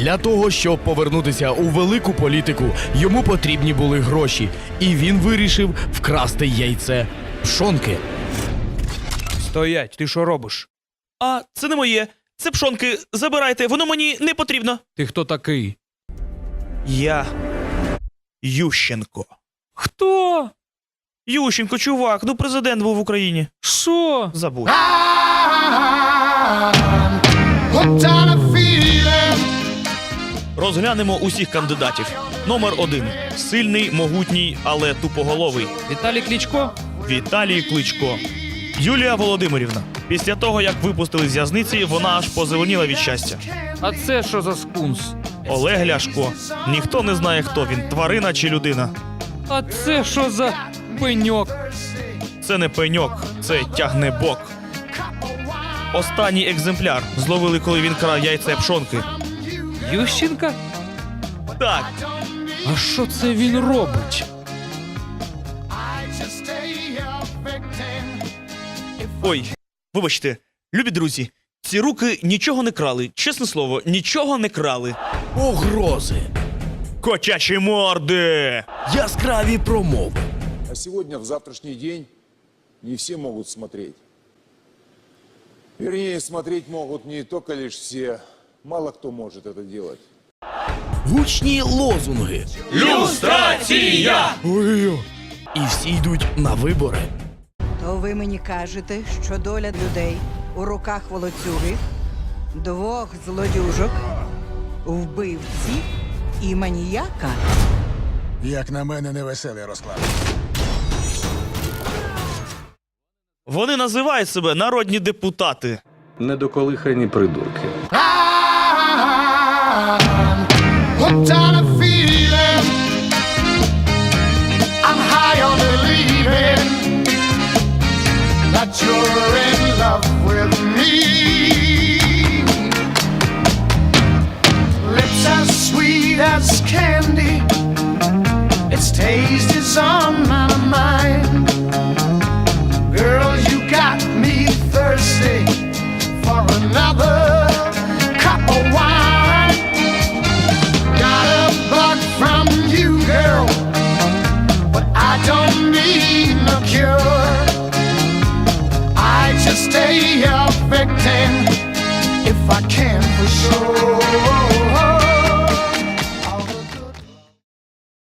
Для того, щоб повернутися у велику політику, йому потрібні були гроші, і він вирішив вкрасти яйце пшонки. Стоять, ти що робиш? А, це не моє. Це пшонки. Забирайте, воно мені не потрібно. Ти хто такий? Я. Ющенко. Хто? Ющенко, чувак, ну президент був в Україні. Що? Забудь. Розглянемо усіх кандидатів. Номер один. Сильний, могутній, але тупоголовий. Віталій Клічко? Віталій Кличко. Юлія Володимирівна. Після того, як випустили з в'язниці, вона аж позеленіла від щастя. А це що за скунс? Олег Ляшко. Ніхто не знає, хто він тварина чи людина. А це що за пеньок? Це не пеньок, це тягнебок. Останній екземпляр зловили, коли він крав яйця пшонки. Ющенка? Так, А що це він робить? Ой, вибачте, любі друзі, ці руки нічого не крали. Чесне слово, нічого не крали. Погрози, Котячі морди! яскраві промови. А сегодня, в завтрашний день, не все могут смотреть. Вернее, смотреть могут не только лишь все. Мало кто может это делать. Гучні лозунги. Люстрація! Ой-ой-ой. І всі йдуть на вибори. То ви мені кажете, що доля людей у руках волоцюги, двох злодюжок, вбивці і маніяка. Як на мене, невеселий розклад. Вони називають себе народні депутати. Недоколихані придурки. Hooked on a feeling. I'm high on believing that you're in love with me. Lips as sweet as candy. Its taste is on my expecting if I can for sure.